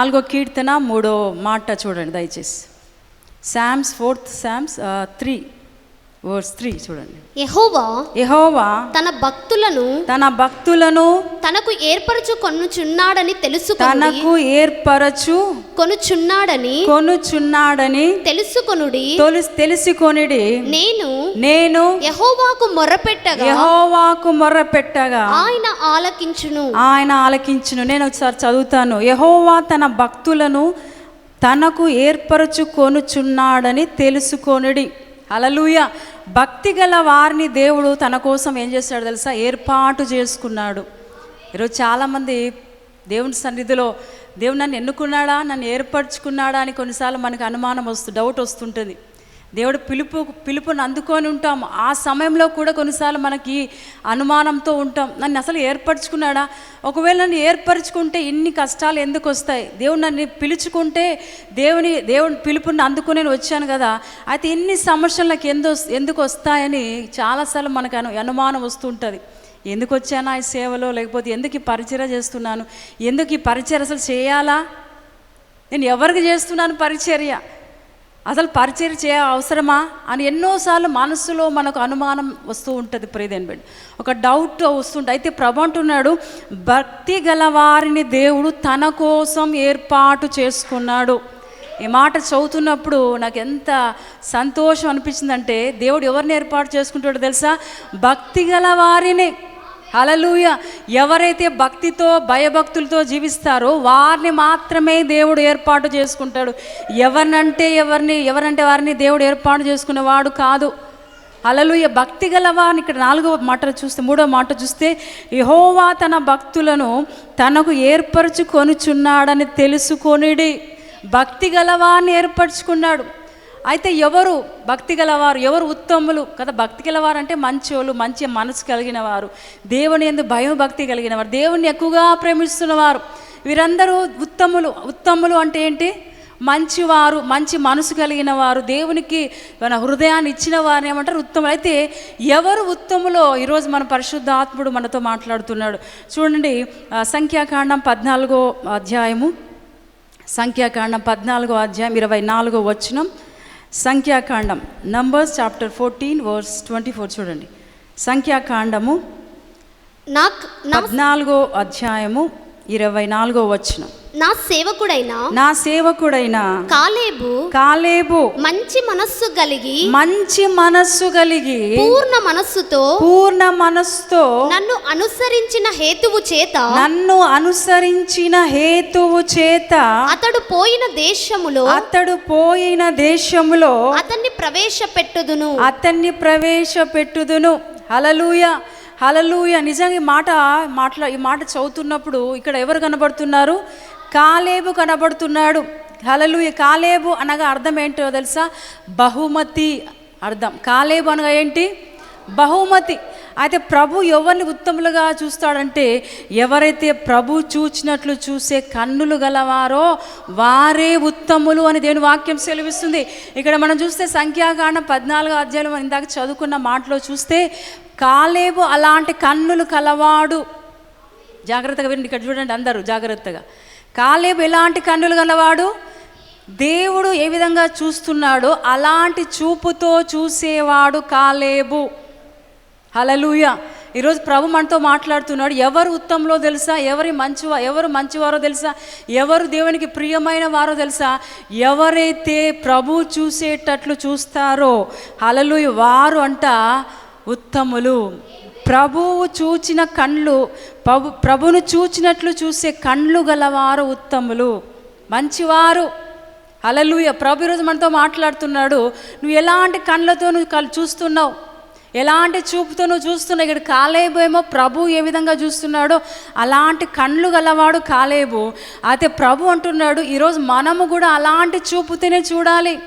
నాలుగో కీర్తన మూడో మాట చూడండి దయచేసి. Psalms fourth Psalms three. Verse three చూడండి. యెహోవా యెహోవా తన భక్తులను తన భక్తులను తనకు ఏర్పరచు కొనుచున్నాడని తెలుసుకొని తనకు ఏర్పరచు కొనుచున్నాడని కొనుచున్నాడని తెలుసుకొనుడి. తొలి తెలిసికొనిడి. నేను నేను యెహోవాకు మొర్రపెట్టగా యెహోవాకు మొర్ర పెట్టగా ఆయన ఆలకించును. ఆయన ఆలకించును. నేను ఒకసారి చదువుతాను. యెహోవా తన భక్తులను తనకు ఏర్పరచుకొనుచున్నాడని తెలుసుకొనుడి. అలలుయ భక్తి గల వారిని దేవుడు తన కోసం ఏం చేశాడు తెలుసా? ఏర్పాటు చేసుకున్నాడు. ఈరోజు చాలామంది దేవుని సన్నిధిలో దేవుడు నన్ను ఎన్నుకున్నాడా? నన్ను ఏర్పరచుకున్నాడా అని కొన్నిసార్లు మనకు అనుమానం వస్తు డౌట్ వస్తుంటుంది. దేవుడు పిలుపు పిలుపుని అందుకొని ఉంటాం. ఆ సమయంలో కూడా కొన్నిసార్లు మనకి అనుమానంతో ఉంటాం. నన్ను అసలు ఏర్పరచుకున్నాడా? ఒకవేళ నన్ను ఏర్పరచుకుంటే ఇన్ని కష్టాలు ఎందుకు వస్తాయి? దేవుడు నన్ను పిలుచుకుంటే దేవుని దేవుని పిలుపుని అందుకుని వచ్చాను కదా. అయితే ఇన్ని సమస్యలు నాకు ఎందు ఎందుకు వస్తాయని చాలాసార్లు మనకు అను అనుమానం వస్తుంటుంది. ఎందుకు వచ్చానా ఈ సేవలో? లేకపోతే ఎందుకు ఈ పరిచయ చేస్తున్నాను? ఎందుకు ఈ పరిచయం అసలు చేయాలా? నేను ఎవరికి చేస్తున్నాను పరిచర్య? అసలు పరిచయం చేయ అవసరమా అని ఎన్నోసార్లు మనసులో మనకు అనుమానం వస్తూ ఉంటుంది ప్రియదేని బిడ్డ. ఒక డౌట్ వస్తుంటుంది. అయితే ప్రభు అంటున్నాడు భక్తి గల వారిని దేవుడు తన కోసం ఏర్పాటు చేసుకున్నాడు. ఈ మాట చదువుతున్నప్పుడు నాకు ఎంత సంతోషం అనిపించిందంటే దేవుడు ఎవరిని ఏర్పాటు చేసుకుంటాడో తెలుసా? భక్తి గల వారిని హలలుయ ఎవరైతే భక్తితో భయభక్తులతో జీవిస్తారో వారిని మాత్రమే దేవుడు ఏర్పాటు చేసుకుంటాడు. ఎవరినంటే ఎవరిని ఎవరంటే వారిని దేవుడు ఏర్పాటు చేసుకునేవాడు కాదు. అలలుయ భక్తి గలవాని ఇక్కడ నాలుగవ మాట చూస్తే మూడవ మాట చూస్తే యహోవా తన భక్తులను తనకు ఏర్పరచుకొనుచున్నాడని తెలుసుకొనిడి. భక్తి గలవాన్ని ఏర్పరచుకున్నాడు. అయితే ఎవరు భక్తి గలవారు ఎవరు ఉత్తములు? కదా భక్తి గలవారు అంటే మంచోళ్ళు మంచి మనసు కలిగిన వారు దేవుని ఎందు భయం భక్తి కలిగిన వారు దేవుని ఎక్కువగా ప్రేమిస్తున్నవారు. వీరందరూ ఉత్తములు. ఉత్తములు అంటే ఏంటి? మంచివారు మంచి మనసు కలిగిన వారు దేవునికి మన హృదయాన్ని ఇచ్చిన వారిని ఏమంటారు? ఉత్తములు. అయితే ఎవరు ఉత్తములో? ఈరోజు మన పరిశుద్ధాత్ముడు మనతో మాట్లాడుతున్నాడు. చూడండి సంఖ్యాకాండం పద్నాలుగో అధ్యాయము. సంఖ్యాకాండం పద్నాలుగో అధ్యాయం ఇరవై నాలుగో వచనం. సంఖ్యాకాండం numbers chapter fourteen verse twenty four చూడండి. సంఖ్యాకాండము నాకు పద్నాలుగో అధ్యాయము ఇరవై నాలుగో వచనం. నా సేవకుడైన నా సేవకుడైన కాలేబు కాలేబు మంచి మనస్సు కలిగి మంచి మనస్సు కలిగి పూర్ణ మనస్సుతో పూర్ణ మనస్సుతో నన్ను అనుసరించిన హేతువు చేత నన్ను అనుసరించిన హేతువు చేత అతడు పోయిన దేశములో అతడు పోయిన దేశములో అతన్ని ప్రవేశపెట్టుదును. అతన్ని ప్రవేశపెట్టుదును. హలలుయ హలలుయ నిజంగా ఈ మాట మాట్లా ఈ మాట చదువుతున్నప్పుడు ఇక్కడ ఎవరు కనబడుతున్నారు? కాలేబు కనబడుతున్నాడు. హలలుయ కాలేబు అనగా అర్థం ఏంటో తెలుసా? బహుమతి అర్థం. కాలేబు అనగా ఏంటి? బహుమతి. అయితే ప్రభు ఎవరిని ఉత్తములుగా చూస్తాడంటే ఎవరైతే ప్రభు చూచినట్లు చూసే కన్నులు గలవారో వారే ఉత్తములు అని దేవుని వాక్యం సెలవిస్తుంది. ఇక్కడ మనం చూస్తే సంఖ్యాకాండం పద్నాలుగు అధ్యాయులు మనం ఇందాక చదువుకున్న మాటలో చూస్తే కాలేబు అలాంటి కన్నులు కలవాడు. జాగ్రత్తగా వినండి ఇక్కడ చూడండి అందరూ జాగ్రత్తగా. కాలేబు ఎలాంటి కన్నులు గలవాడు? దేవుడు ఏ విధంగా చూస్తున్నాడో అలాంటి చూపుతో చూసేవాడు కాలేబు. హలలుయ ఈరోజు ప్రభు మనతో మాట్లాడుతున్నాడు. ఎవరు ఉత్తమంలో తెలుసా? ఎవరి మంచివా? ఎవరు మంచివారో తెలుసా? ఎవరు దేవునికి ప్రియమైన వారో తెలుసా? ఎవరైతే ప్రభు చూసేటట్లు చూస్తారో హలలుయ వారు అంట ఉత్తములు. ప్రభువు చూచిన కళ్ళు ప్రభు ప్రభును చూచినట్లు చూసే కళ్ళు గలవారు ఉత్తములు. మంచివారు. అలలుయ ప్రభు ఈరోజు మనతో మాట్లాడుతున్నాడు. నువ్వు ఎలాంటి కళ్ళతో నువ్వు చూస్తున్నావు? ఎలాంటి చూపుతో నువ్వు చూస్తున్నావు? ఇక్కడ కాలేబు ఏమో ప్రభు ఏ విధంగా చూస్తున్నాడో అలాంటి కళ్ళు గలవాడు కాలేబు. అయితే ప్రభు అంటున్నాడు ఈరోజు మనము కూడా అలాంటి చూపుతోనే చూడాలి.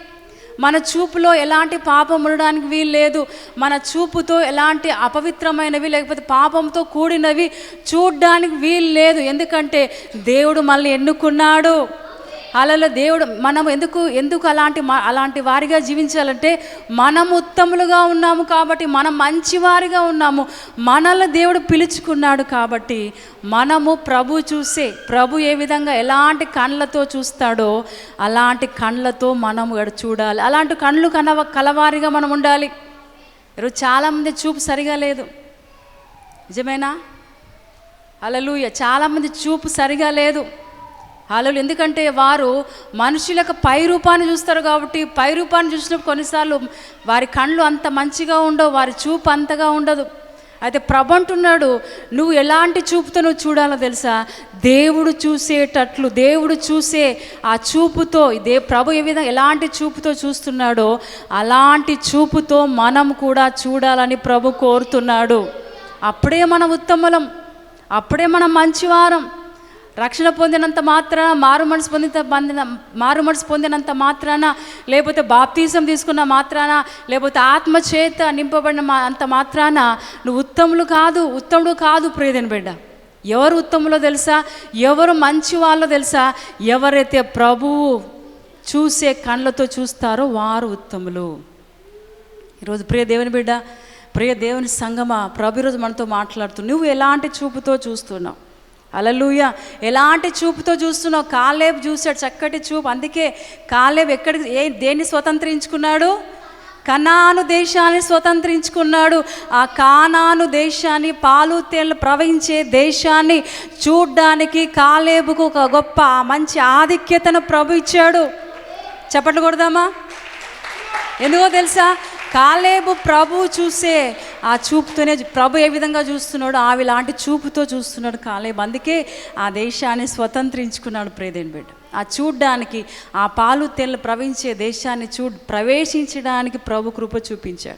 మన చూపులో ఎలాంటి పాపం ఉండడానికి వీలు లేదు. మన చూపుతో ఎలాంటి అపవిత్రమైనవి లేకపోతే పాపంతో కూడినవి చూడడానికి వీలు లేదు. ఎందుకంటే దేవుడు మనల్ని ఎన్నుకున్నాడు. అలలో దేవుడు మనం ఎందుకు ఎందుకు అలాంటి మ- అలాంటి వారిగా జీవించాలంటే మనం ఉత్తములుగా ఉన్నాము కాబట్టి మనం మంచివారిగా ఉన్నాము. మనల్ని దేవుడు పిలుచుకున్నాడు కాబట్టి మనము ప్రభు చూసే ప్రభు ఏ విధంగా ఎలాంటి కళ్ళతో చూస్తాడో అలాంటి కళ్ళతో మనం చూడాలి. అలాంటి కళ్ళు కనవ కలవారిగా మనం ఉండాలి. ఈరోజు చాలామంది చూపు సరిగా లేదు. నిజమేనా? అలలుయ చాలామంది చూపు సరిగా లేదు. హాలలు ఎందుకంటే వారు మనుషులకు పై రూపాన్ని చూస్తారు కాబట్టి పై రూపాన్ని చూసినప్పుడు కొన్నిసార్లు వారి కళ్ళు అంత మంచిగా ఉండవు వారి చూపు అంతగా ఉండదు. అయితే ప్రభు అంటున్నాడు నువ్వు ఎలాంటి చూపుతో నువ్వు చూడాలో తెలుసా? దేవుడు చూసేటట్లు దేవుడు చూసే ఆ చూపుతో దే ప్రభు ఏ విధంగా ఎలాంటి చూపుతో చూస్తున్నాడో అలాంటి చూపుతో మనం కూడా చూడాలని ప్రభు కోరుతున్నాడు. అప్పుడే మనం ఉత్తములం. అప్పుడే మనం మంచివారం. రక్షణ పొందినంత మాత్రాన మారు మనసు పొందిన పొందిన మారు మనసు పొందినంత మాత్రాన లేకపోతే బాప్తీసం తీసుకున్న మాత్రాన లేకపోతే ఆత్మ చేత నింపబడిన మా అంత మాత్రాన నువ్వు ఉత్తములు కాదు ఉత్తముడు కాదు ప్రియదని బిడ్డ. ఎవరు ఉత్తములో తెలుసా? ఎవరు మంచి వాళ్ళో తెలుసా? ఎవరైతే ప్రభువు చూసే కళ్ళతో చూస్తారో వారు ఉత్తములు. ఈరోజు ప్రియ దేవుని బిడ్డ ప్రియ దేవుని సంగమ ప్రభు ఈరోజు మనతో మాట్లాడుతూ నువ్వు ఎలాంటి చూపుతో చూస్తున్నావు? అలలుయ ఎలాంటి చూపుతో చూస్తున్నావు? కాలేబ్ చూశాడు చక్కటి చూపు. అందుకే కాలేబ్ ఎక్కడికి ఏ దేన్ని స్వతంత్రించుకున్నాడు? కనాను దేశాన్ని స్వతంత్రించుకున్నాడు. ఆ కానాను దేశాన్ని పాలు తేళ్ళు ప్రవహించే దేశాన్ని చూడ్డానికి కాలేబుకు ఒక గొప్ప మంచి ఆధిక్యతను ప్రభు ఇచ్చాడు. చెప్పట్లు కొడదామా? ఎందుకో తెలుసా? కాలేబు ప్రభు చూసే ఆ చూపుతోనే ప్రభు ఏ విధంగా చూస్తున్నాడో ఆవి లాంటి చూపుతో చూస్తున్నాడు కాలేబు. అందుకే ఆ దేశాన్ని స్వతంత్రించుకున్నాడు ప్రేదేన్ బిడ్డ. ఆ చూడ్డానికి ఆ పాలు తెల్ల ప్రవహించే దేశాన్ని చూ ప్రవేశించడానికి ప్రభు కృప చూపించాడు.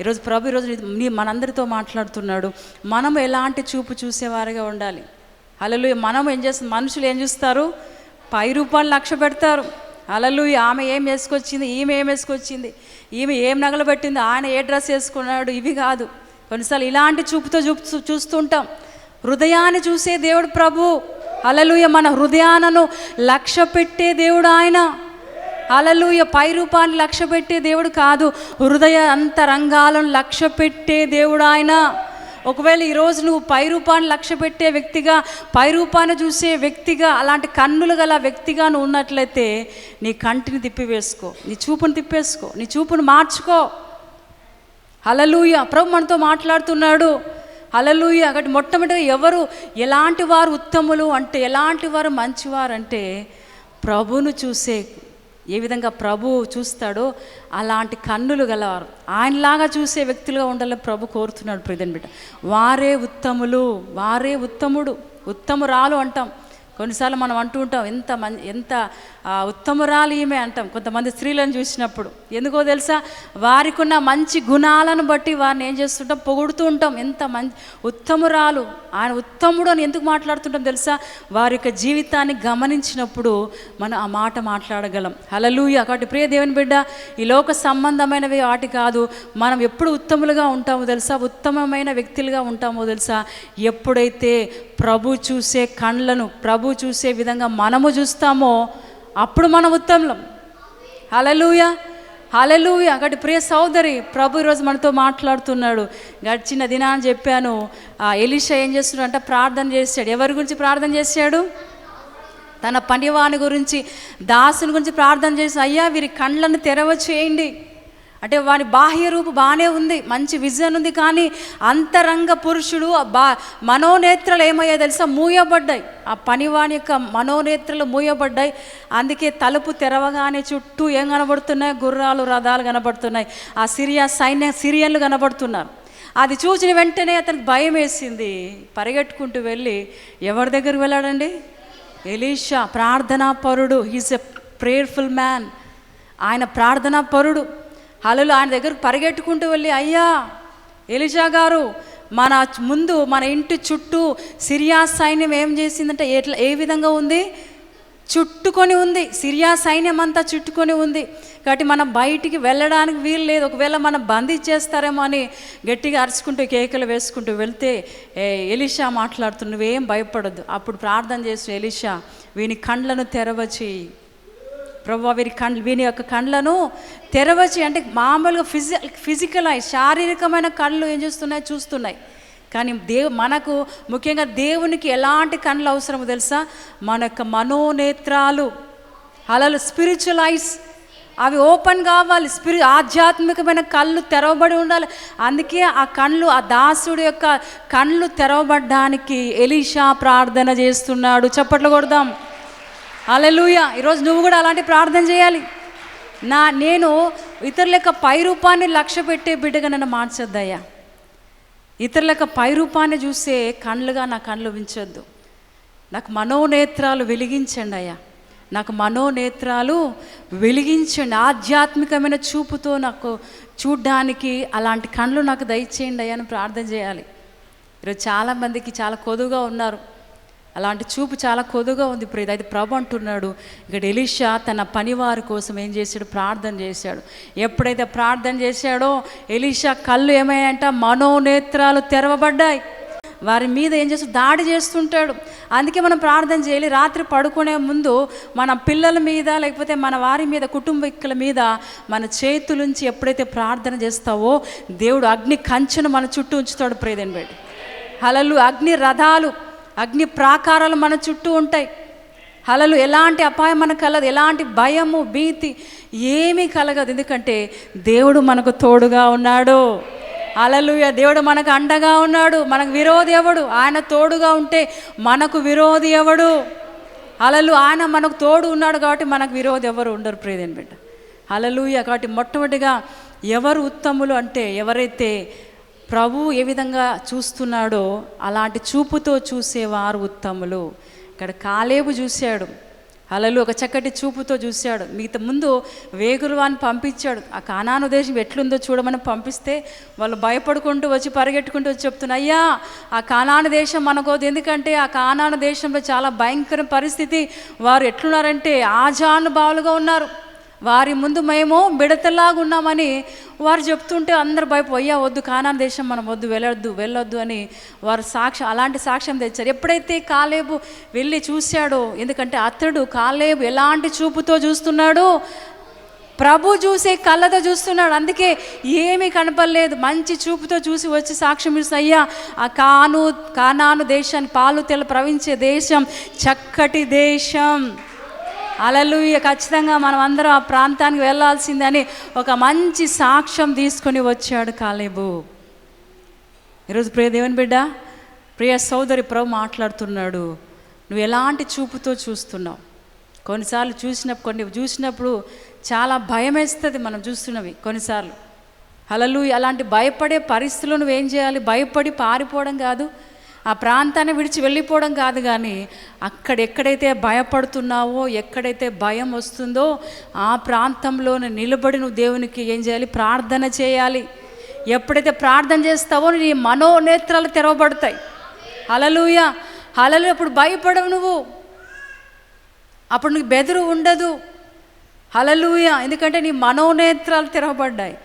ఈరోజు ప్రభు ఈరోజు నీ మనందరితో మాట్లాడుతున్నాడు. మనం ఎలాంటి చూపు చూసేవారిగా ఉండాలి? అలలు మనం ఏం చేస్తాం? మనుషులు ఏం చూస్తారు? పై రూపాయలు లక్ష్య పెడతారు. అలలు ఆమె ఏం వేసుకొచ్చింది? ఈమె ఏం వేసుకొచ్చింది? ఈమె ఏం నగలు పెట్టింది? ఆయన ఏ డ్రెస్ వేసుకున్నాడు? ఇవి కాదు. కొన్నిసార్లు ఇలాంటి చూపుతో చూపు చూస్తుంటాం. హృదయాన్ని చూసే దేవుడు ప్రభు. అలలుయ మన హృదయాలను లక్ష్య పెట్టే దేవుడు ఆయన. అలలుయ పై రూపాన్ని లక్ష్య పెట్టే దేవుడు కాదు. హృదయ అంతరంగాలను లక్ష్య పెట్టే దేవుడు ఆయన. ఒకవేళ ఈరోజు నువ్వు పై రూపాన్ని లక్ష్య పెట్టే వ్యక్తిగా పై రూపాన్ని చూసే వ్యక్తిగా అలాంటి కన్నులు గల వ్యక్తిగా నువ్వు ఉన్నట్లయితే నీ కంటిని తిప్పివేసుకో నీ చూపును తిప్పేసుకో నీ చూపును మార్చుకో. హలలుయ ప్రభు మనతో మాట్లాడుతున్నాడు. అలలూయ అక్కడ మొట్టమొదటిగా ఎవరు ఎలాంటి వారు ఉత్తములు అంటే ఎలాంటి వారు మంచివారు అంటే ప్రభును చూసే ఏ విధంగా ప్రభు చూస్తాడో అలాంటి కన్నులు గలవారు. ఆయనలాగా చూసే వ్యక్తులుగా ఉండాలని ప్రభు కోరుతున్నాడు ప్రిదన్ బిడ్డ. వారే ఉత్తములు వారే ఉత్తముడు ఉత్తమురాలు అంటాం. కొన్నిసార్లు మనం అంటూ ఉంటాం ఎంత మం ఎంత ఉత్తమురాలు ఈమె అంటాం. కొంతమంది స్త్రీలను చూసినప్పుడు. ఎందుకో తెలుసా? వారికి ఉన్న మంచి గుణాలను బట్టి వారిని ఏం చేస్తుంటాం? పొగుడుతూ ఉంటాం. ఎంత మంచి ఉత్తమురాలు ఆయన ఉత్తముడు అని ఎందుకు మాట్లాడుతుంటాం తెలుసా? వారి యొక్క జీవితాన్ని గమనించినప్పుడు మనం ఆ మాట మాట్లాడగలం. హలలుయ కాబట్టి ప్రియ దేవుని బిడ్డ ఈ లోక సంబంధమైనవి వాటి కాదు. మనం ఎప్పుడు ఉత్తములుగా ఉంటామో తెలుసా? ఉత్తమమైన వ్యక్తులుగా ఉంటామో తెలుసా? ఎప్పుడైతే ప్రభు చూసే కండ్లను ప్రభు చూసే విధంగా మనము చూస్తామో అప్పుడు మనం ఉత్తములం. హలలుయ హలలుయ అక్కడి ప్రియ సోదరి ప్రభు ఈరోజు మనతో మాట్లాడుతున్నాడు. గడిచిన దినాన్ని చెప్పాను. ఎలిషా ఏం చేస్తున్నాడు అంటే ప్రార్థన చేశాడు. ఎవరి గురించి ప్రార్థన చేశాడు? తన పనివాని గురించి దాసుని గురించి ప్రార్థన చేసి అయ్యా వీరి కండ్లను తెరవ చేయండి అంటే వాని బాహ్య రూపు బాగానే ఉంది మంచి విజన్ ఉంది కానీ అంతరంగ పురుషుడు బా మనోనేత్రలు ఏమయ్యాయి తెలుసా? మూయబడ్డాయి. ఆ పనివాని యొక్క మనోనేత్రలు మూయబడ్డాయి. అందుకే తలుపు తెరవగానే చుట్టూ ఏం కనబడుతున్నాయి? గుర్రాలు రథాలు కనబడుతున్నాయి. ఆ సిరియా సైన్య సిరియన్లు కనబడుతున్నారు. అది చూసిన వెంటనే అతనికి భయం వేసింది. పరిగెట్టుకుంటూ వెళ్ళి ఎవరి దగ్గరికి వెళ్ళాడండి? ఎలీషా ప్రార్థనా పరుడు హీస్ ఎ ప్రేయర్ఫుల్ మ్యాన్ ఆయన ప్రార్థనా పరుడు హలలు ఆయన దగ్గరకు పరిగెట్టుకుంటూ వెళ్ళి అయ్యా ఎలిషా గారు మన ముందు మన ఇంటి చుట్టూ సిరియా సైన్యం ఏం చేసిందంటే ఎట్లా ఏ విధంగా ఉంది? చుట్టుకొని ఉంది. సిరియా సైన్యం అంతా చుట్టుకొని ఉంది. కాబట్టి మనం బయటికి వెళ్ళడానికి వీలు లేదు. ఒకవేళ మనం బందీ చేస్తారేమో అని గట్టిగా అరుచుకుంటూ కేకలు వేసుకుంటూ వెళ్తే ఏ ఎలిషా మాట్లాడుతూ నువ్వేం భయపడద్దు. అప్పుడు ప్రార్థన చేసిన ఎలిషా వీని కండ్లను తెరవచి ప్రభు వీరి కండ్లు వీని యొక్క కండ్లను తెరవచి అంటే మామూలుగా ఫిజి ఫిజికల్ అయి శారీరకమైన కళ్ళు ఏం చేస్తున్నాయి? చూస్తున్నాయి. కానీ దేవు మనకు ముఖ్యంగా దేవునికి ఎలాంటి కళ్ళు అవసరమో తెలుసా? మన యొక్క మనోనేత్రాలు. అలలు స్పిరిచువల్ ఐస్ అవి ఓపెన్ కావాలి. స్పిరి ఆధ్యాత్మికమైన కళ్ళు తెరవబడి ఉండాలి. అందుకే ఆ కళ్ళు ఆ దాసుడు యొక్క కళ్ళు తెరవబడ్డానికి ఎలీషా ప్రార్థన చేస్తున్నాడు. చప్పట్లు కొడదాం. అలెలుయ ఈరోజు నువ్వు కూడా అలాంటి ప్రార్థన చేయాలి. నా నేను ఇతరుల యొక్క పై రూపాన్ని లక్ష్య పెట్టే బిడ్డగా నన్ను మార్చొద్దయ్యా. ఇతరుల యొక్క పై రూపాన్ని చూసే కళ్ళుగా నా కళ్ళు ఉంచొద్దు నాకు మనోనేత్రాలు వెలిగించండి అయ్యా. నాకు మనోనేత్రాలు వెలిగించండి. ఆధ్యాత్మికమైన చూపుతో నాకు చూడ్డానికి అలాంటి కళ్ళు నాకు దయచేయండి అయ్యా అని ప్రార్థన చేయాలి. ఈరోజు చాలామందికి చాలా కొదువుగా ఉన్నారు. అలాంటి చూపు చాలా కొదుగా ఉంది ఇప్పుడు అయితే ప్రభు అంటున్నాడు ఇక్కడ ఎలీషా తన పనివారి కోసం ఏం చేశాడు? ప్రార్థన చేశాడు. ఎప్పుడైతే ప్రార్థన చేశాడో ఎలీషా కళ్ళు ఏమయ్యాయంట? మనోనేత్రాలు తెరవబడ్డాయి. వారి మీద ఏం చేస్తూ దాడి చేస్తుంటాడు. అందుకే మనం ప్రార్థన చేయాలి. రాత్రి పడుకునే ముందు మన పిల్లల మీద లేకపోతే మన వారి మీద కుటుంబీకుల మీద మన చేతులుంచి ఎప్పుడైతే ప్రార్థన చేస్తావో దేవుడు అగ్ని కంచెను మన చుట్టూ ఉంచుతాడు ప్రేదని పెట్టి హలలు అగ్ని రథాలు అగ్ని ప్రాకారాలు మన చుట్టూ ఉంటాయి. అలలు ఎలాంటి అపాయం మనకు కలదు ఎలాంటి భయము భీతి ఏమీ కలగదు. ఎందుకంటే దేవుడు మనకు తోడుగా ఉన్నాడు. అలలుయ దేవుడు మనకు అండగా ఉన్నాడు. మనకు విరోధి ఎవడు? ఆయన తోడుగా ఉంటే మనకు విరోధి ఎవడు? అలలు ఆయన మనకు తోడు ఉన్నాడు కాబట్టి మనకు విరోధి ఎవరు ఉండరు ప్రియదేని బిడ్డ. అలలుయ కాబట్టి మొట్టమొదటిగా ఎవరు ఉత్తములు అంటే ఎవరైతే ప్రభు ఏ విధంగా చూస్తున్నాడో అలాంటి చూపుతో చూసేవారు ఉత్తములు. ఇక్కడ కాలేబు చూశాడు. అలలు ఒక చక్కటి చూపుతో చూశాడు. మిగతా ముందు వేగురు పంపించాడు. ఆ కానాను దేశం ఎట్లుందో చూడమని పంపిస్తే వాళ్ళు భయపడుకుంటూ వచ్చి పరిగెట్టుకుంటూ వచ్చి చెప్తున్నా అయ్యా ఆ కానాను దేశం మనకోదు. ఎందుకంటే ఆ కానాను దేశంలో చాలా భయంకర పరిస్థితి. వారు ఎట్లున్నారంటే ఆజానుభావులుగా ఉన్నారు. వారి ముందు మేము బిడతలాగా ఉన్నామని వారు చెప్తుంటే అందరు భయపోయ్యా వద్దు కానాన్ దేశం మనం వద్దు వెళ్ళొద్దు వెళ్ళొద్దు అని వారు సాక్ష్యం అలాంటి సాక్ష్యం తెచ్చారు. ఎప్పుడైతే కాలేబు వెళ్ళి చూశాడో ఎందుకంటే అతడు కాలేబు ఎలాంటి చూపుతో చూస్తున్నాడు ప్రభు చూసే కళ్ళతో చూస్తున్నాడు. అందుకే ఏమీ కనపడలేదు. మంచి చూపుతో చూసి వచ్చి సాక్ష్యం ఇస్తూ అయ్యా ఆ కాను కానాను దేశాన్ని పాలు తెల ప్రవహించే దేశం చక్కటి దేశం. అలలుయ ఖచ్చితంగా మనం అందరం ఆ ప్రాంతానికి వెళ్ళాల్సిందని ఒక మంచి సాక్ష్యం తీసుకొని వచ్చాడు కాలేబు. ఈరోజు ప్రియ దేవుని బిడ్డ ప్రియ సోదరి ప్రభు మాట్లాడుతున్నాడు. నువ్వు ఎలాంటి చూపుతో చూస్తున్నావు? కొన్నిసార్లు చూసినప్పుడు కొన్ని చూసినప్పుడు చాలా భయం వేస్తుంది మనం చూస్తున్నవి కొన్నిసార్లు. అలలు అలాంటి భయపడే పరిస్థితులు నువ్వేం చేయాలి? భయపడి పారిపోవడం కాదు. ఆ ప్రాంతాన్ని విడిచి వెళ్ళిపోవడం కాదు కానీ అక్కడ ఎక్కడైతే భయపడుతున్నావో ఎక్కడైతే భయం వస్తుందో ఆ ప్రాంతంలోనే నిలబడి నువ్వు దేవునికి ఏం చేయాలి? ప్రార్థన చేయాలి. ఎప్పుడైతే ప్రార్థన చేస్తావో నీ మనోనేత్రాలు తెరవబడతాయి. హలలుయ హలలు అప్పుడు భయపడవు నువ్వు. అప్పుడు నీకు బెదురు ఉండదు. హలలుయ ఎందుకంటే నీ మనోనేత్రాలు తెరవబడ్డాయి.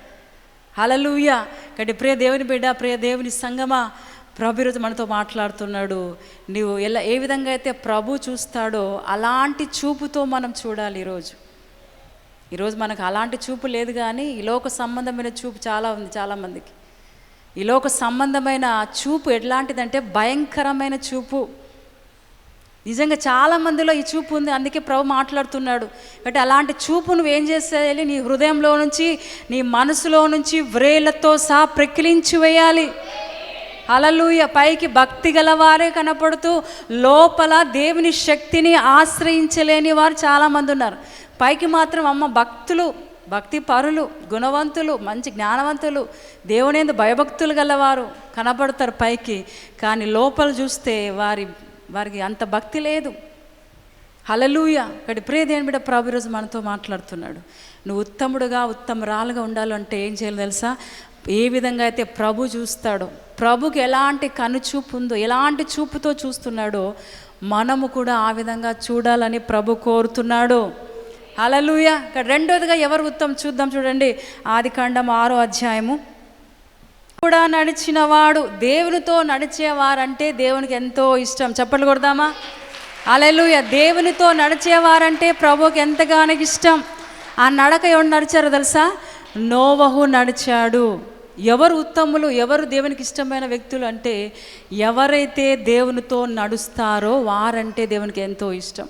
హలలుయ కంటే ప్రియ దేవుని బిడ్డ ప్రియ దేవుని సంగమా ప్రభు ఈరోజు మనతో మాట్లాడుతున్నాడు. నీవు ఎలా ఏ విధంగా అయితే ప్రభు చూస్తాడో అలాంటి చూపుతో మనం చూడాలి ఈరోజు. ఈరోజు మనకు అలాంటి చూపు లేదు కానీ ఈ లోక సంబంధమైన చూపు చాలా ఉంది చాలామందికి ఈ లోక సంబంధమైన చూపు ఎట్లాంటిదంటే భయంకరమైన చూపు. నిజంగా చాలామందిలో ఈ చూపు ఉంది అందుకే ప్రభు మాట్లాడుతున్నాడు. అంటే అలాంటి చూపు నువ్వేం చేసేయాలి? నీ హృదయంలో నుంచి నీ మనసులో నుంచి వ్రేళ్ళతో సహా ప్రకిలించి వేయాలి. అలలుయ పైకి భక్తి గలవారే కనపడుతూ లోపల దేవుని శక్తిని ఆశ్రయించలేని వారు చాలామంది ఉన్నారు. పైకి మాత్రం అమ్మ భక్తులు భక్తి పరులు గుణవంతులు మంచి జ్ఞానవంతులు దేవునేందు భయభక్తులు గలవారు కనపడతారు పైకి. కానీ లోపల చూస్తే వారి వారికి అంత భక్తి లేదు. హలలుయ ఇక్కడ ప్రియ దేని బిడ్డ ప్రభు ఈరోజు మనతో మాట్లాడుతున్నాడు. నువ్వు ఉత్తముడుగా ఉత్తమరాలుగా ఉండాలంటే ఏం చేయాలి తెలుసా? ఏ విధంగా అయితే ప్రభు చూస్తాడో ప్రభుకి ఎలాంటి కనుచూపు ఉందో ఎలాంటి చూపుతో చూస్తున్నాడో మనము కూడా ఆ విధంగా చూడాలని ప్రభు కోరుతున్నాడు. అలలుయ ఇక్కడ రెండోదిగా ఎవరు ఉత్తమం చూద్దాం చూడండి. ఆది కాండం ఆరో అధ్యాయము. కూడా నడిచిన వాడు దేవునితో నడిచేవారంటే దేవునికి ఎంతో ఇష్టం. చెప్పలు కొడదామా? అలెలుయ దేవునితో నడిచేవారంటే ప్రభుకి ఎంతగానో ఇష్టం. ఆ నడక ఎవరు నడిచారో తెలుసా? నోవహు నడిచాడు. ఎవరు ఉత్తములు ఎవరు దేవునికి ఇష్టమైన వ్యక్తులు అంటే ఎవరైతే దేవునితో నడుస్తారో వారంటే దేవునికి ఎంతో ఇష్టం.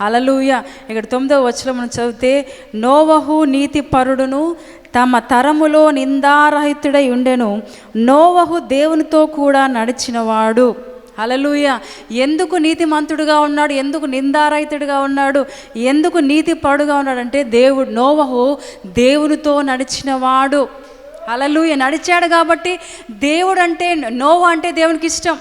అలలుయ ఇక్కడ తొమ్మిదవ వచ్చిన మనం చదివితే నోవహు నీతి పరుడును తమ తరములో నిందారహితుడై ఉండెను. నోవహు దేవునితో కూడా నడిచినవాడు. అలలుయ ఎందుకు నీతిమంతుడుగా ఉన్నాడు? ఎందుకు నిందారహితుడిగా ఉన్నాడు? ఎందుకు నీతి పరుడుగా ఉన్నాడు? అంటే దేవుడు నోవహు దేవునితో నడిచినవాడు. అలలుయ నడిచాడు కాబట్టి దేవుడు అంటే నోవ అంటే దేవునికి ఇష్టం.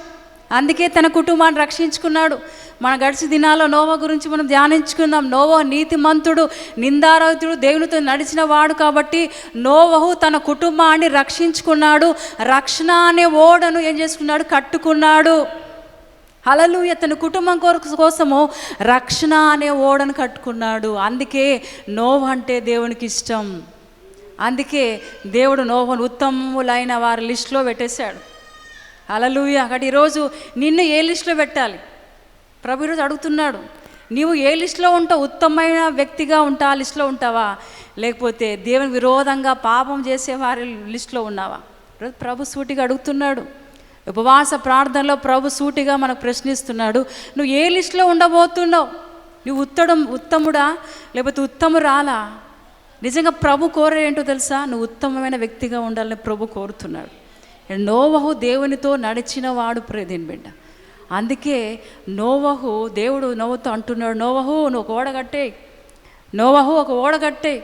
అందుకే తన కుటుంబాన్ని రక్షించుకున్నాడు. మన గడిచి దినాల్లో నోవ గురించి మనం ధ్యానించుకుందాం. నోవ నీతిమంతుడు నిందారహితుడు దేవునితో నడిచిన వాడు కాబట్టి నోవహు తన కుటుంబాన్ని రక్షించుకున్నాడు. రక్షణ అనే ఓడను ఏం చేసుకున్నాడు? కట్టుకున్నాడు. అలలు తన కుటుంబం కొరకు కోసము రక్షణ అనే ఓడను కట్టుకున్నాడు. అందుకే నోవ అంటే దేవునికి ఇష్టం. అందుకే దేవుడు నోహను ఉత్తములైన వారి లిస్టులో పెట్టేశాడు. అలలుయ అక్కడ ఈరోజు నిన్ను ఏ లిస్టులో పెట్టాలి? ప్రభు ఈరోజు అడుగుతున్నాడు నీవు ఏ లిస్టులో ఉంటావు? ఉత్తమమైన వ్యక్తిగా ఉంటా ఆ లిస్టులో ఉంటావా? లేకపోతే దేవుని విరోధంగా పాపం చేసే వారి లిస్టులో ఉన్నావా? ఈరోజు ప్రభు సూటిగా అడుగుతున్నాడు. ఉపవాస ప్రార్థనలో ప్రభు సూటిగా మనకు ప్రశ్నిస్తున్నాడు నువ్వు ఏ లిస్టులో ఉండబోతున్నావు? నువ్వు ఉత్తడం ఉత్తముడా? లేకపోతే ఉత్తమురాలా? నిజంగా ప్రభు కోరే ఏంటో తెలుసా? నువ్వు ఉత్తమమైన వ్యక్తిగా ఉండాలని ప్రభు కోరుతున్నాడు. నోవహు దేవునితో నడిచిన వాడు ప్రేదేని బిడ్డ. అందుకే నోవహు దేవుడు నోవతో అంటున్నాడు నోవహు నువ్వు ఒక ఓడగట్టే నోవహు ఒక ఓడగట్టే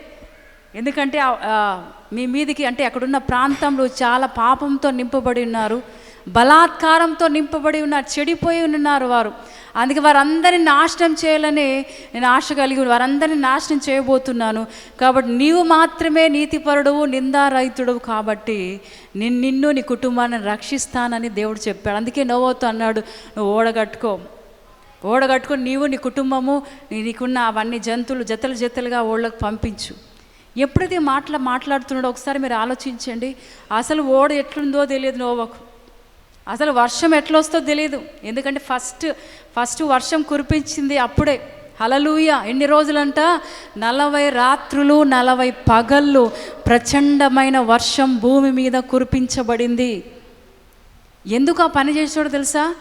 ఎందుకంటే మీ మీదికి అంటే అక్కడున్న ప్రాంతంలో చాలా పాపంతో నింపబడి ఉన్నారు. బలాత్కారంతో నింపబడి ఉన్నారు చెడిపోయి ఉన్నారు వారు. అందుకే వారందరిని నాశనం చేయాలని నేను ఆశ కలిగి ఉన్నా- వారందరిని నాశనం చేయబోతున్నాను. కాబట్టి నీవు మాత్రమే నీతిపరుడువు నిందారహితుడు కాబట్టి నిన్ను నిన్ను నీ కుటుంబాన్ని రక్షిస్తానని దేవుడు చెప్పాడు. అందుకే నవ్వుతూ అన్నాడు నువ్వు ఓడగట్టుకో. ఓడగట్టుకొని నీవు నీ కుటుంబము నీకున్న అవన్నీ జంతువులు జతలు జతలుగా ఓళ్ళకు పంపించు. ఎప్పుడైతే మాట్లా మాట్లాడుతున్నాడో ఒకసారి మీరు ఆలోచించండి. అసలు ఓడ ఎట్లుందో తెలియదు నోవకు. అసలు వర్షం ఎట్లొస్తో తెలియదు ఎందుకంటే ఫస్ట్ ఫస్ట్ వర్షం కురిపించింది అప్పుడే. హలలుయ ఎన్ని రోజులంట? నలభై రాత్రులు నలభై పగళ్ళు ప్రచండమైన వర్షం భూమి మీద కురిపించబడింది. ఎందుకు ఆ పని చేసాడో తెలుసా?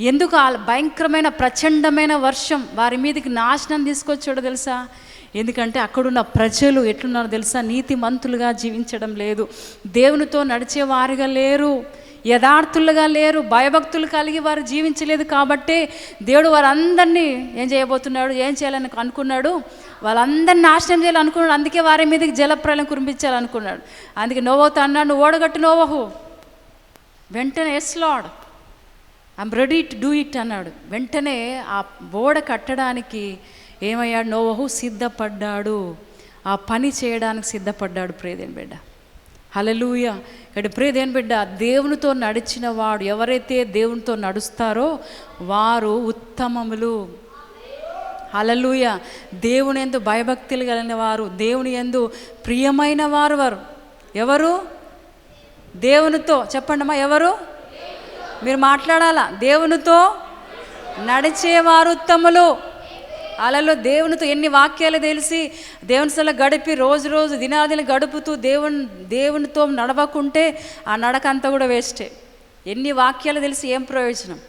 ఎందుకు ఆ భయంకరమైన ప్రచండమైన వర్షం వారి మీదకి నాశనం తీసుకొచ్చాడో తెలుసా? ఎందుకంటే అక్కడున్న ప్రజలు ఎట్లున్నారో తెలుసా? నీతిమంతులుగా జీవించడం లేదు. దేవునితో నడిచే వారిగా లేరు. యథార్థులుగా లేరు భయభక్తులు కలిగి వారు జీవించలేదు కాబట్టి దేవుడు వారందరినీ ఏం చేయబోతున్నాడు ఏం చేయాలని అనుకున్నాడు. వాళ్ళందరినీ నాశనం చేయాలనుకున్నాడు అందుకే వారి మీదకి జలప్రలయం కురిపించాలనుకున్నాడు. అందుకే నోవోతో అన్నాడు ఓడగట్టు నోవహు. వెంటనే yes Lord I'm ready to do it అన్నాడు. వెంటనే ఆ ఓడ కట్టడానికి ఏమయ్యాడు? నోవహు సిద్ధపడ్డాడు. ఆ పని చేయడానికి సిద్ధపడ్డాడు ప్రేదేని బిడ్డ. హలలుయ ఇక్కడ ప్రియదేని బిడ్డ దేవునితో నడిచిన వాడు ఎవరైతే దేవునితో నడుస్తారో వారు ఉత్తమములు. హలలుయ దేవుని ఎందు భయభక్తులు కలిగిన వారు దేవుని ఎందు ప్రియమైన వారు వారు. ఎవరు? దేవునితో. చెప్పండమ్మా ఎవరు? మీరు మాట్లాడాలా? దేవునితో నడిచేవారు ఉత్తములు. అలలో దేవునితో ఎన్ని వాక్యాలు తెలిసి దేవుని సల గడిపి రోజు రోజు దినాదిని గడుపుతూ దేవుని దేవునితో నడవకుంటే ఆ నడక అంతా కూడా వేస్టే. ఎన్ని వాక్యాలు తెలిసి ఏం ప్రయోజనం?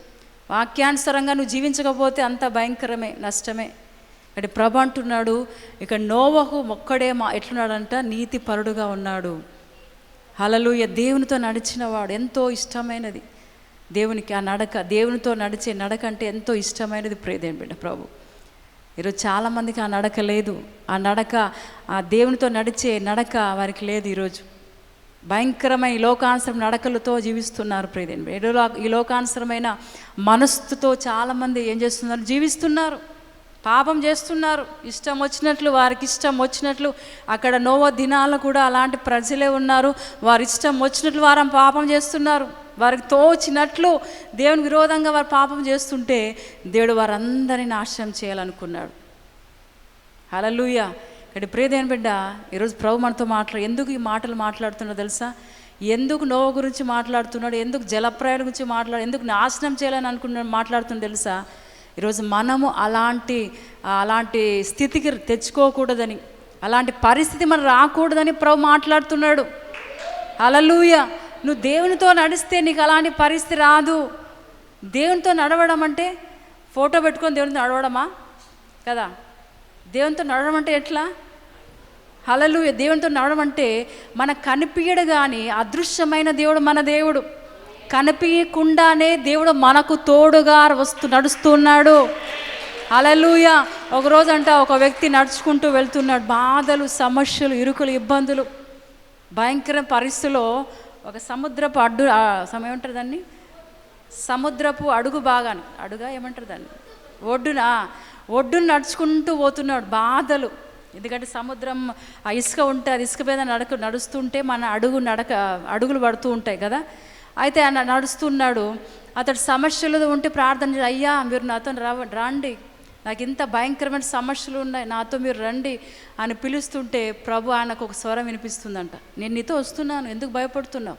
వాక్యానుసరంగా నువ్వు జీవించకపోతే అంత భయంకరమే నష్టమే. ఇక్కడ ప్రభ అంటున్నాడు ఇక నోవహు ఒక్కడే మా ఎట్లున్నాడంట? నీతి పరుడుగా ఉన్నాడు. హలలుయ దేవునితో నడిచినవాడు ఎంతో ఇష్టమైనది. దేవునికి ఆ నడక దేవునితో నడిచే నడక అంటే ఎంతో ఇష్టమైనది ప్రేదేం బిడ్డ ప్రభు. ఈరోజు చాలామందికి ఆ నడక లేదు. ఆ నడక ఆ దేవునితో నడిచే నడక వారికి లేదు ఈరోజు. భయంకరమైన ఈ లోకానుసరం నడకలతో జీవిస్తున్నారు ప్రేదేన్ ఈ లోకానుసరమైన మనస్సుతో చాలామంది ఏం చేస్తున్నారు? జీవిస్తున్నారు. పాపం చేస్తున్నారు. ఇష్టం వచ్చినట్లు వారికి ఇష్టం వచ్చినట్లు అక్కడ నోవ దినాలు కూడా అలాంటి ప్రజలే ఉన్నారు. వారి ఇష్టం వచ్చినట్లు వారం పాపం చేస్తున్నారు. వారికి తోచినట్లు దేవుని విరోధంగా వారు పాపం చేస్తుంటే దేవుడు వారందరినీ నాశనం చేయాలనుకున్నాడు. హలలుయ ఇక్కడ ప్రియదేని బిడ్డ ఈరోజు ప్రభు మనతో మాట్లాడు ఎందుకు ఈ మాటలు మాట్లాడుతున్నా తెలుసా? ఎందుకు నోవ గురించి మాట్లాడుతున్నాడు? ఎందుకు జలప్రయాణ గురించి మాట్లాడు ఎందుకు నాశనం చేయాలని అనుకున్నాడు మాట్లాడుతుంది తెలుసా? ఈరోజు మనము అలాంటి అలాంటి స్థితికి తెచ్చుకోకూడదని అలాంటి పరిస్థితి మనం రాకూడదని ప్రభు మాట్లాడుతున్నాడు. అలలుయ నువ్వు దేవునితో నడిస్తే నీకు అలాంటి పరిస్థితి రాదు. దేవునితో నడవడం అంటే ఫోటో పెట్టుకొని దేవునితో నడవడమా? కదా? దేవునితో నడవడం అంటే ఎట్లా? హలలు దేవునితో నడవడం అంటే మనకు కనిపించడు కానీ అదృశ్యమైన దేవుడు మన దేవుడు. కనిపించకుండానే దేవుడు మనకు తోడుగా వస్తూ నడుస్తున్నాడు అలలుయ ఒకరోజు అంట ఒక వ్యక్తి నడుచుకుంటూ వెళ్తున్నాడు. బాధలు సమస్యలు ఇరుకులు ఇబ్బందులు. భయంకర పరిస్థితిలో ఒక సముద్రపు అడ్డు సమయం ఉంటుంది ఏమంటారు దాన్ని? సముద్రపు అడుగు భాగాన్ని అడుగా ఏమంటారు దాన్ని? ఒడ్డున ఒడ్డున నడుచుకుంటూ పోతున్నాడు బాధలు. ఎందుకంటే సముద్రం ఆ ఇసుక ఉంటే అది ఇసుక మీద నడక నడుస్తుంటే మన అడుగు నడక అడుగులు పడుతూ ఉంటాయి కదా? అయితే ఆయన నడుస్తున్నాడు. అతడు సమస్యలు ఉంటే ప్రార్థన అయ్యా మీరు నాతో రా రండి. నాకు ఇంత భయంకరమైన సమస్యలు ఉన్నాయి నాతో మీరు రండి అని పిలుస్తుంటే ప్రభు ఆయనకు ఒక స్వరం వినిపిస్తుందంట. నేను నీతో వస్తున్నాను ఎందుకు భయపడుతున్నావు?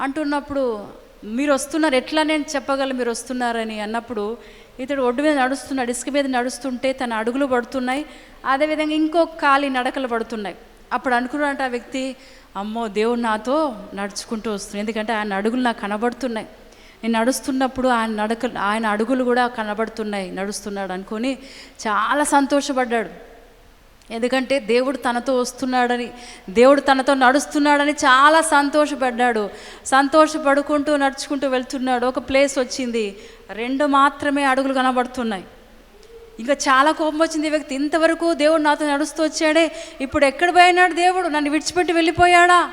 అంటున్నప్పుడు మీరు వస్తున్నారు ఎట్లా నేను చెప్పగలను మీరు వస్తున్నారని అన్నప్పుడు ఇతడు ఒడ్డు మీద నడుస్తున్నాడు ఇసుక మీద నడుస్తుంటే తన అడుగులు పడుతున్నాయి అదేవిధంగా ఇంకో కాలి నడకలు పడుతున్నాయి. అప్పుడు అనుకున్నట్టు ఆ వ్యక్తి అమ్మో దేవుడు నాతో నడుచుకుంటూ వస్తుంది ఎందుకంటే ఆయన అడుగులు నాకు కనబడుతున్నాయి. నేను నడుస్తున్నప్పుడు ఆయన నడక ఆయన అడుగులు కూడా కనబడుతున్నాయి నడుస్తున్నాడు అనుకొని చాలా సంతోషపడ్డాడు. ఎందుకంటే దేవుడు తనతో వస్తున్నాడని దేవుడు తనతో నడుస్తున్నాడని చాలా సంతోషపడ్డాడు. సంతోషపడుకుంటూ నడుచుకుంటూ వెళ్తున్నాడు. ఒక ప్లేస్ వచ్చింది. రెండు మాత్రమే అడుగులు కనబడుతున్నాయి. ఇంకా చాలా కోపం వచ్చింది వ్యక్తి. ఇంతవరకు దేవుడు నాతో నడుస్తూ వచ్చాడే. ఇప్పుడు ఎక్కడ పోయినాడు దేవుడు? నన్ను విడిచిపెట్టి వెళ్ళిపోయాడా?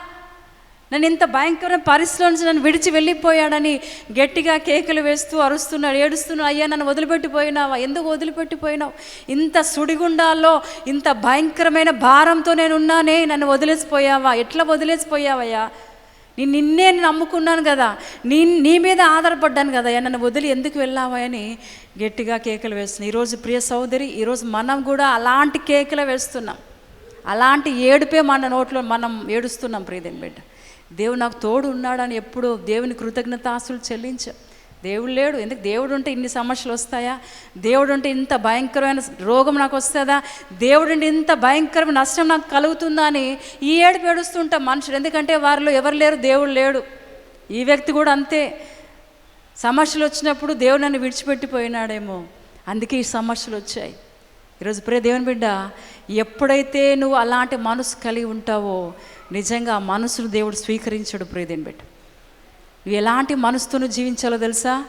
నన్ను ఇంత భయంకరమైన పరిస్థితుల నుంచి నన్ను విడిచి వెళ్ళిపోయాడని గట్టిగా కేకలు వేస్తూ అరుస్తున్నాడు ఏడుస్తున్నాడు అయ్యా నన్ను వదిలిపెట్టిపోయినావా? ఎందుకు వదిలిపెట్టిపోయినావు? ఇంత సుడిగుండాల్లో ఇంత భయంకరమైన భారంతో నేను ఉన్నానే నన్ను వదిలేసిపోయావా? ఎట్లా వదిలేసిపోయావయ్యా? నేను నిన్నే నమ్ముకున్నాను కదా నీ నీ మీద ఆధారపడ్డాను కదా నన్ను వదిలి ఎందుకు వెళ్ళావని గట్టిగా కేకలు వేస్తున్నాను ఈరోజు ప్రియ సోదరి ఈరోజు మనం కూడా అలాంటి కేకలు వేస్తున్నాం. అలాంటి ఏడుపే మన నోట్లో మనం ఏడుస్తున్నాం ప్రియదేని బిడ్డ. దేవుడు నాకు తోడు ఉన్నాడని ఎప్పుడు దేవుని కృతజ్ఞతాసులు చెల్లించ. దేవుడు లేడు. ఎందుకు? దేవుడు ఉంటే ఇన్ని సమస్యలు వస్తాయా? దేవుడు ఉంటే ఇంత భయంకరమైన రోగం నాకు వస్తుందా? దేవుడు ఉంటే ఇంత భయంకరమైన నష్టం నాకు కలుగుతుందా అని ఈ ఏడుపు ఏడుస్తుంటాం మనుషులు. ఎందుకంటే వారిలో ఎవరు లేరు? దేవుడు లేడు. ఈ వ్యక్తి కూడా అంతే. సమస్యలు వచ్చినప్పుడు దేవుడు నన్ను విడిచిపెట్టిపోయినాడేమో. అందుకే ఈ సమస్యలు వచ్చాయి. ఈరోజు ప్రియ దేవుని బిడ్డ ఎప్పుడైతే నువ్వు అలాంటి మనసు కలిగి ఉంటావో నిజంగా ఆ మనసును దేవుడు స్వీకరించడు ప్రియదేని బిడ్డ. నువ్వు ఎలాంటి మనసుతో జీవించాలో తెలుసా?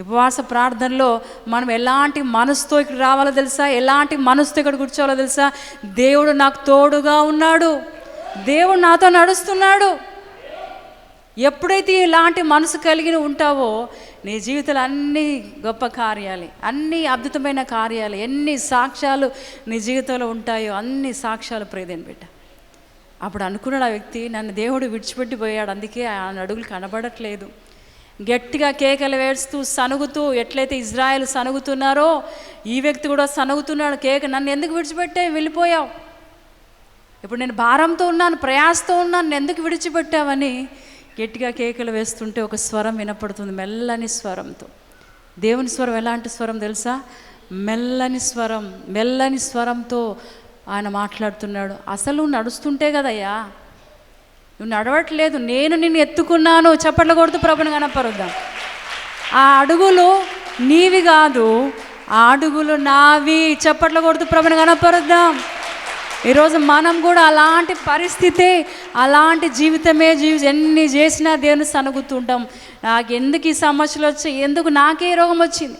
ఉపవాస ప్రార్థనలో మనం ఎలాంటి మనసుతో ఇక్కడ రావాలో తెలుసా? ఎలాంటి మనసుతో ఇక్కడ కూర్చోవాలో తెలుసా? దేవుడు నాకు తోడుగా ఉన్నాడు. దేవుడు నాతో నడుస్తున్నాడు. ఎప్పుడైతే ఇలాంటి మనసు కలిగి ఉంటావో నీ జీవితంలో అన్ని గొప్ప కార్యాలు అన్ని అద్భుతమైన కార్యాలు ఎన్ని సాక్ష్యాలు నీ జీవితంలో ఉంటాయో అన్ని సాక్ష్యాలు ప్రేదేని బిడ్డ. అప్పుడు అనుకున్నాడు ఆ వ్యక్తి నన్ను దేవుడు విడిచిపెట్టిపోయాడు అందుకే ఆయన అడుగులు కనబడట్లేదు. గట్టిగా కేకలు వేస్తూ సనుగుతూ ఎట్లయితే ఇజ్రాయెల్ సనుగుతున్నారో ఈ వ్యక్తి కూడా సనుగుతున్నాడు. కేక నన్ను ఎందుకు విడిచిపెట్టే? వెళ్ళిపోయావు. ఇప్పుడు నేను భారంతో ఉన్నాను ప్రయాసతో ఉన్నాను ఎందుకు విడిచిపెట్టావని? గట్టిగా కేకలు వేస్తుంటే ఒక స్వరం వినపడుతుంది మెల్లని స్వరంతో. దేవుని స్వరం ఎలాంటి స్వరం తెలుసా? మెల్లని స్వరం మెల్లని స్వరంతో ఆయన మాట్లాడుతున్నాడు అసలు నడుస్తుంటే కదయ్యా? నువ్వు నడవట్లేదు నేను నిన్ను ఎత్తుకున్నాను. చప్పట్లు కొడుతూ ప్రభుని కనపరుద్దాం. ఆ అడుగులు నీవి కాదు ఆ అడుగులు నావి. చప్పట్ల కొడుతూ ప్రభుని కనపరుద్దాం. ఈరోజు మనం కూడా అలాంటి పరిస్థితి అలాంటి జీవితమే జీవి ఎన్ని చేసినా దేవుని సనుగుతుంటాం నాకు ఎందుకు ఈ సమస్యలు వచ్చాయి? ఎందుకు నాకే రోగం వచ్చింది?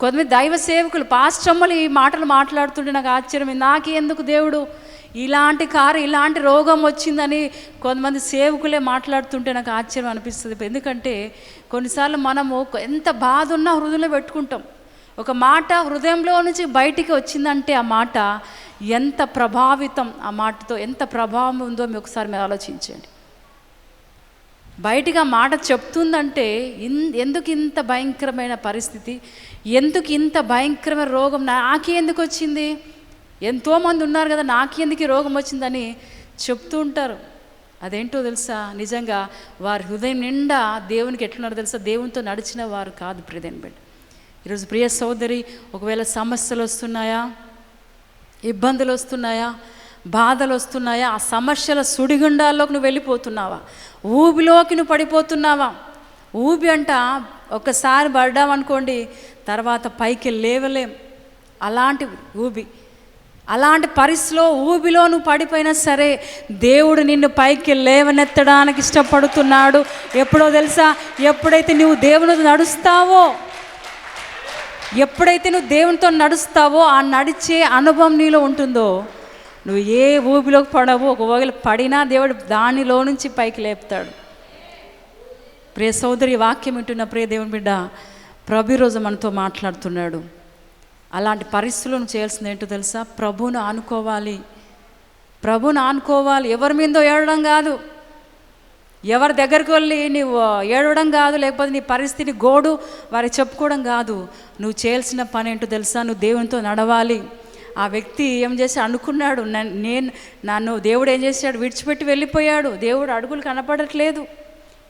కొంతమంది దైవ సేవకులు పాశ్రమ్మలు ఈ మాటలు మాట్లాడుతుంటే నాకు ఆశ్చర్యం నాకు ఎందుకు దేవుడు ఇలాంటి కారు ఇలాంటి రోగం వచ్చిందని కొంతమంది సేవకులే మాట్లాడుతుంటే నాకు ఆశ్చర్యం అనిపిస్తుంది. ఎందుకంటే కొన్నిసార్లు మనము ఎంత బాధ ఉన్నా హృదయంలో పెట్టుకుంటాం. ఒక మాట హృదయంలో నుంచి బయటికి వచ్చిందంటే ఆ మాట ఎంత ప్రభావితం ఆ మాటతో ఎంత ప్రభావం ఉందో మీ ఒకసారి మీరు ఆలోచించండి. బయటగా మాట చెప్తుందంటే ఇన్ ఎందుకు ఇంత భయంకరమైన పరిస్థితి? ఎందుకు ఇంత భయంకరమైన రోగం? నాకే ఎందుకు వచ్చింది? ఎంతోమంది ఉన్నారు కదా నాకే ఎందుకు ఈ రోగం వచ్చిందని చెప్తూ ఉంటారు. అదేంటో తెలుసా? నిజంగా వారి హృదయం నిండా దేవునికి ఎట్లున్నారో తెలుసా? దేవునితో నడిచిన వారు కాదు ప్రియదేని బిడ్డ. ఈరోజు ప్రియ సోదరి ఒకవేళ సమస్యలు వస్తున్నాయా? ఇబ్బందులు వస్తున్నాయా? బాధలు వస్తున్నాయా? ఆ సమస్యల సుడిగుండాల్లోకి నువ్వు వెళ్ళిపోతున్నావా? ఊబిలోకి నువ్వు పడిపోతున్నావా? ఊబి అంట ఒకసారి పడ్డామనుకోండి తర్వాత పైకి లేవలేం. అలాంటి ఊబి. అలాంటి పరిస్థితిలో ఊబిలో నువ్వు పడిపోయినా సరే దేవుడు నిన్ను పైకి లేవనెత్తడానికి ఇష్టపడుతున్నాడు. ఎప్పుడో తెలుసా? ఎప్పుడైతే నువ్వు దేవునితో నడుస్తావో ఎప్పుడైతే నువ్వు దేవునితో నడుస్తావో ఆ నడిచే అనుభవం నీలో ఉంటుందో నువ్వు ఏ ఊబిలోకి ఒక ఒకవేళ పడినా దేవుడు దానిలో నుంచి పైకి లేపుతాడు. ప్రియ సోదరి వాక్యం వింటున్న ప్రియ దేవుని బిడ్డ ప్రభు రోజు మనతో మాట్లాడుతున్నాడు. అలాంటి పరిస్థితులను చేయాల్సింది ఏంటో తెలుసా? ప్రభును ఆనుకోవాలి. ప్రభును ఆనుకోవాలి. ఎవరి మీదో ఏడడం కాదు. ఎవరి దగ్గరికి వెళ్ళి నీవు ఏడవడం కాదు లేకపోతే నీ పరిస్థితిని గోడు వారికి చెప్పుకోవడం కాదు. నువ్వు చేయాల్సిన పని ఏంటో తెలుసా? నువ్వు దేవునితో నడవాలి. ఆ వ్యక్తి ఏం చేసి అనుకున్నాడు? నేను నన్ను దేవుడు ఏం చేశాడు? విడిచిపెట్టి వెళ్ళిపోయాడు. దేవుడు అడుగులు కనపడట్లేదు.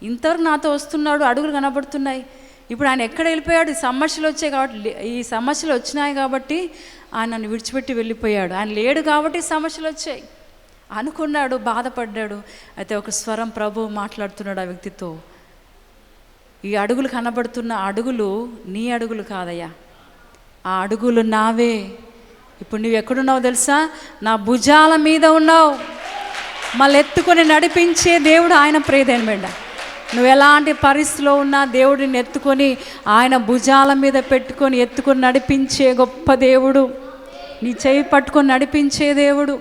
ఇంతవరకు నాతో వస్తున్నాడు అడుగులు కనపడుతున్నాయి. ఇప్పుడు ఆయన ఎక్కడ వెళ్ళిపోయాడు? ఈ సమస్యలు వచ్చాయి కాబట్టి ఈ సమస్యలు వచ్చినాయి కాబట్టి ఆయన నన్ను విడిచిపెట్టి వెళ్ళిపోయాడు. ఆయన లేడు కాబట్టి సమస్యలు వచ్చాయి. అనుకున్నాడు బాధపడ్డాడు. అయితే ఒక స్వరం ప్రభు మాట్లాడుతున్నాడు ఆ వ్యక్తితో. ఈ అడుగులు కనబడుతున్న అడుగులు నీ అడుగులు కాదయ్యా. ఆ అడుగులు నావే. ఇప్పుడు నువ్వు ఎక్కడున్నావు తెలుసా? నా భుజాల మీద ఉన్నావు. మళ్ళీ ఎత్తుకొని నడిపించే దేవుడు ఆయన ప్రేదేని బిడ్డ. నువ్వు ఎలాంటి పరిస్థితిలో ఉన్నా దేవుడిని ఎత్తుకొని ఆయన భుజాల మీద పెట్టుకొని ఎత్తుకొని నడిపించే గొప్ప దేవుడు. నీ చేయి పట్టుకొని నడిపించే దేవుడు.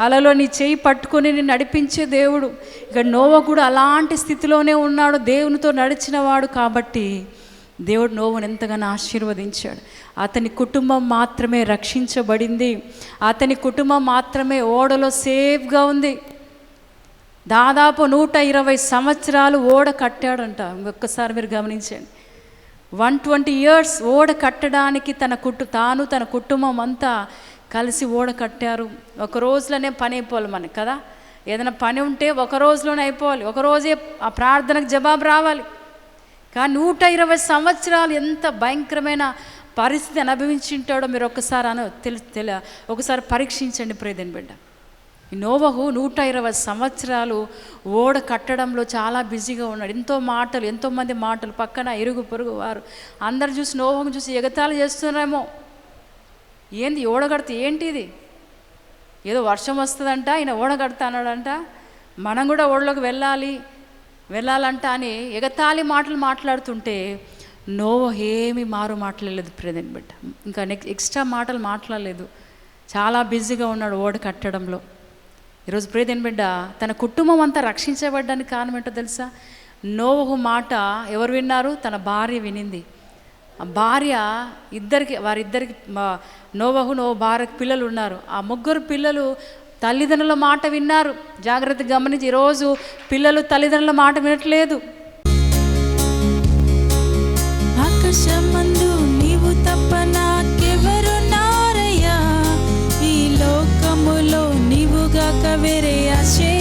అలలో నీ చేయి పట్టుకొని నేను నడిపించే దేవుడు. ఇక నోవ కూడా అలాంటి స్థితిలోనే ఉన్నాడు. దేవునితో నడిచిన వాడు కాబట్టి దేవుడు నోవును ఎంతగానో ఆశీర్వదించాడు. అతని కుటుంబం మాత్రమే రక్షించబడింది. అతని కుటుంబం మాత్రమే ఓడలో సేఫ్గా ఉంది. దాదాపు నూట ఇరవై సంవత్సరాలు ఓడ కట్టాడంట. ఒక్కసారి మీరు గమనించండి. వన్ ట్వంటీ ఇయర్స్ ఓడ కట్టడానికి తన కుటు తాను తన కుటుంబం అంతా కలిసి ఓడ కట్టారు. ఒక రోజులోనే పని అయిపోవాలి మనకి కదా. ఏదైనా పని ఉంటే ఒక రోజులోనే అయిపోవాలి. ఒక రోజే ఆ ప్రార్థనకు జవాబు రావాలి. కానీ నూట ఇరవై సంవత్సరాలు ఎంత భయంకరమైన పరిస్థితి అనుభవించి ఉంటాడో మీరు ఒక్కసారి అను తెలి తెలి ఒకసారి పరీక్షించండి ప్రేదని బిడ్డ. ఈ నోవహు నూట ఇరవై సంవత్సరాలు ఓడ కట్టడంలో చాలా బిజీగా ఉన్నాడు. ఎంతో మాటలు ఎంతోమంది మాటలు పక్కన ఇరుగు పొరుగు వారు అందరు చూసి నోవహును చూసి ఎగతాళి చేస్తున్నారేమో. ఏంది ఓడగడితే ఏంటి ఇది ఏదో వర్షం వస్తుందంట ఆయన ఓడగడతా అన్నాడంట మనం కూడా ఓడలోకి వెళ్ళాలి. వెళ్ళాలంట అని ఎగతాళి మాటలు మాట్లాడుతుంటే నోవ ఏమి మారు మాట్లాడలేదు ప్రదేన్ బిడ్డ. ఇంకా నెక్స్ట్ ఎక్స్ట్రా మాటలు మాట్లాడలేదు. చాలా బిజీగా ఉన్నాడు ఓడ కట్టడంలో. ఈరోజు ప్రియదేని బిడ్డ తన కుటుంబం అంతా రక్షించబడ్డానికి కారణం ఏంటో తెలుసా? నోవహు మాట ఎవరు విన్నారు? తన భార్య వినింది. ఆ భార్య ఇద్దరికి వారిద్దరికి నోవహు నో భార్య పిల్లలు ఉన్నారు. ఆ ముగ్గురు పిల్లలు తల్లిదండ్రుల మాట విన్నారు. జాగ్రత్త గమనించి ఈరోజు పిల్లలు తల్లిదండ్రుల మాట వినట్లేదు. నీవు ఈ లోకములో నీవుగాక వేరే అసే